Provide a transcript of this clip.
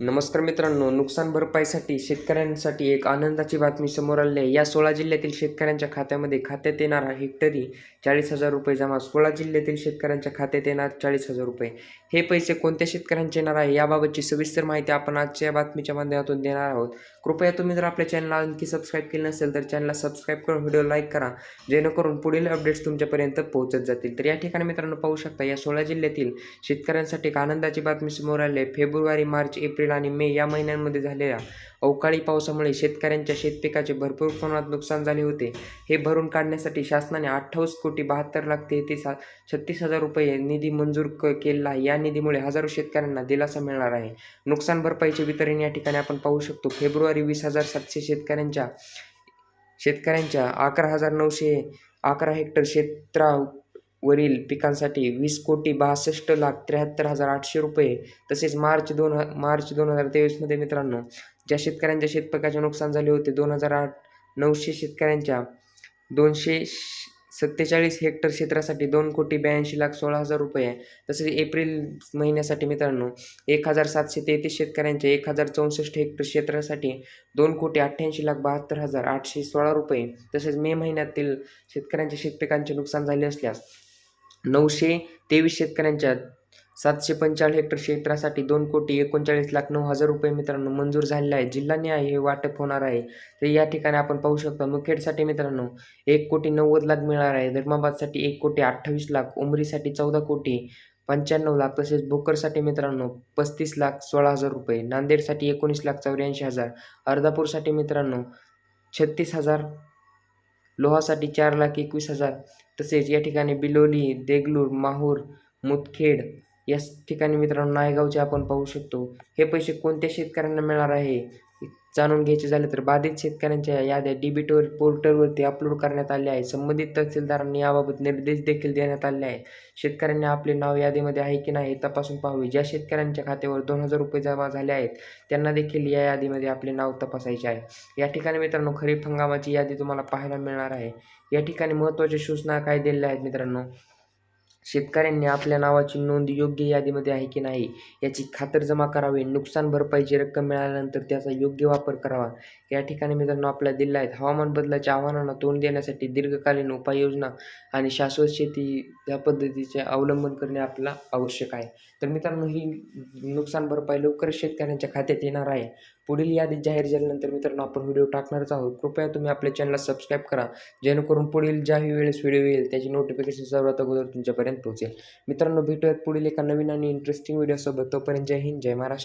नमस्कार मित्रांनो नुकसान भरपाईसाठी शेतकऱ्यांसाठी एक आनंदाची बातमी समोर आली आहे. या सोळा जिल्ह्यातील शेतकऱ्यांच्या खात्यामध्ये खात्यात येणारा हेक्टरी चाळीस हजार रुपये जमा सोळा जिल्ह्यातील शेतकऱ्यांच्या खात्यात येणार चाळीस हजार रुपये. हे पैसे कोणत्या शेतकऱ्यांचे येणार आहे याबाबतची सविस्तर माहिती आपण आजच्या या बातमीच्या माध्यमातून देणार आहोत. कृपया तुम्ही जर आपल्या चॅनलला आणखी सबस्क्राईब केलं नसेल तर चॅनलला सबस्क्राईब करून व्हिडिओ लाईक करा. जेणेकरून पुढील अपडेट्स तुमच्यापर्यंत पोहोचत जातील. तर या ठिकाणी मित्रांनो पाहू शकता या सोळा जिल्ह्यातील शेतकऱ्यांसाठी एक आनंदाची बातमी समोर आली आहे. फेब्रुवारी मार्च एप्रिल आणि मे या महिन्यांमध्ये झालेल्या अवकाळी पावसामुळे शेतकऱ्यांच्या शेतपिकाचे भरपूर प्रमाणात नुकसान झाले होते. हे भरून काढण्यासाठी शासनाने अठ्ठावीस कोटी बहात्तर लाख तेहतीस छत्तीस हजार रुपये निधी मंजूर क केलेला आहे. या निधीमुळे हजारो शेतकऱ्यांना दिलासा मिळणार आहे. नुकसान भरपाईचे वितरण या ठिकाणी आपण पाहू शकतो. फेब्रुवारी वीस हजार सातशे शेतकऱ्यांच्या शेतकऱ्यांच्या अकरा हजार नऊशे अकरा हेक्टर वरील पिकांसाठी वीस कोटी बासष्ट लाख त्र्याहत्तर हजार आठशे रुपये तसेच मार्च दोन ह मार्च दोन हजार तेवीसमध्ये मित्रांनो ज्या शेतकऱ्यांच्या शेतपिकाचे नुकसान झाले होते दोन हजार आठ नऊशे शेतकऱ्यांच्या दोनशे सत्तेचाळीस हेक्टर क्षेत्रासाठी दोन कोटी ब्याऐंशी लाख सोळा हजार रुपये तसेच एप्रिल महिन्यासाठी मित्रांनो एक हजार सातशे तेहतीस शेतकऱ्यांच्या एक हजार चौसष्ट हेक्टर क्षेत्रासाठी दोन कोटी अठ्ठ्याऐंशी लाख बहात्तर हजार आठशे सोळा रुपये तसेच मे महिन्यातील शेतकऱ्यांच्या शेतपिकांचे नुकसान झाले असल्यास नऊशे तेवीस शेतकऱ्यांच्या सातशे पंचाळीस हेक्टर क्षेत्रासाठी दोन कोटी एकोणचाळीस लाख नऊ हजार रुपये मित्रांनो मंजूर झालेले आहे. जिल्हानिहाय हे वाटप होणार आहे. तर या ठिकाणी आपण पाहू शकता मुखेडसाठी मित्रांनो एक कोटी नव्वद लाख मिळणार आहे. धर्माबादसाठी एक कोटी अठ्ठावीस लाख उमरीसाठी चौदा कोटी पंच्याण्णव लाख तसेच भोकरसाठी मित्रांनो पस्तीस लाख सोळा हजार रुपये नांदेडसाठी एकोणीस लाख चौऱ्याऐंशी हजार अर्धापूरसाठी मित्रांनो छत्तीस हजार लोहासाठी चार लाख एकवीस हजार. तसेच या ठिकाणी बिलोली देगलूर माहूर मुदखेड या ठिकाणी मित्रांनो नायगावचे आपण पाहू शकतो. हे पैसे कोणत्या शेतकऱ्यांना मिळणार आहे? जाणून घ्यायचे झाले तर बाधित शेतकऱ्यांच्या याद्या डीबीटवर पोर्टलवरती अपलोड करण्यात आल्या आहे. संबंधित तहसीलदारांनी याबाबत निर्देश देखील देण्यात आले आहे. शेतकऱ्यांनी आपले नाव यादीमध्ये आहे की नाही हे तपासून पाहावे. ज्या शेतकऱ्यांच्या खात्यावर दोन हजार रुपये जमा झाले आहेत त्यांना देखील या यादीमध्ये आपले नाव तपासायचे आहे. या ठिकाणी मित्रांनो खरीप हंगामाची यादी तुम्हाला पाहायला मिळणार आहे. या ठिकाणी महत्त्वाच्या सूचना काय दिलेल्या आहेत मित्रांनो? शेतकऱ्यांनी आपल्या नावाची नोंद योग्य यादीमध्ये आहे की नाही याची खातरजमा करावी. नुकसान भरपाईची रक्कम मिळाल्यानंतर त्याचा योग्य वापर करावा. या ठिकाणी मित्रांनो आपल्या दिल्या आहेत. हवामान बदलाच्या आव्हानांना तोंड देण्यासाठी दीर्घकालीन उपाययोजना आणि शाश्वत शेती या पद्धतीचे अवलंबन करणे आपला आवश्यक आहे. तर मित्रांनो ही नुकसान भरपाई लवकरच शेतकऱ्यांच्या खात्यात येणार आहे. पुढील यादी जाहीर झाल्यानंतर मित्रांनो आपण व्हिडिओ टाकणारच आहोत. कृपया तुम्ही आपल्या चॅनलला सबस्क्राईब करा. जेणेकरून पुढील ज्याही वेळेस व्हिडिओ येईल त्याची नोटिफिकेशन सर्वात अगोदर तुमच्यापर्यंत पोहोचेल. मित्रांनो भेटूयात पुढील एका नवीन आणि इंटरेस्टिंग व्हिडिओसोबत तोपर्यंत जय हिंद जय महाराष्ट्र.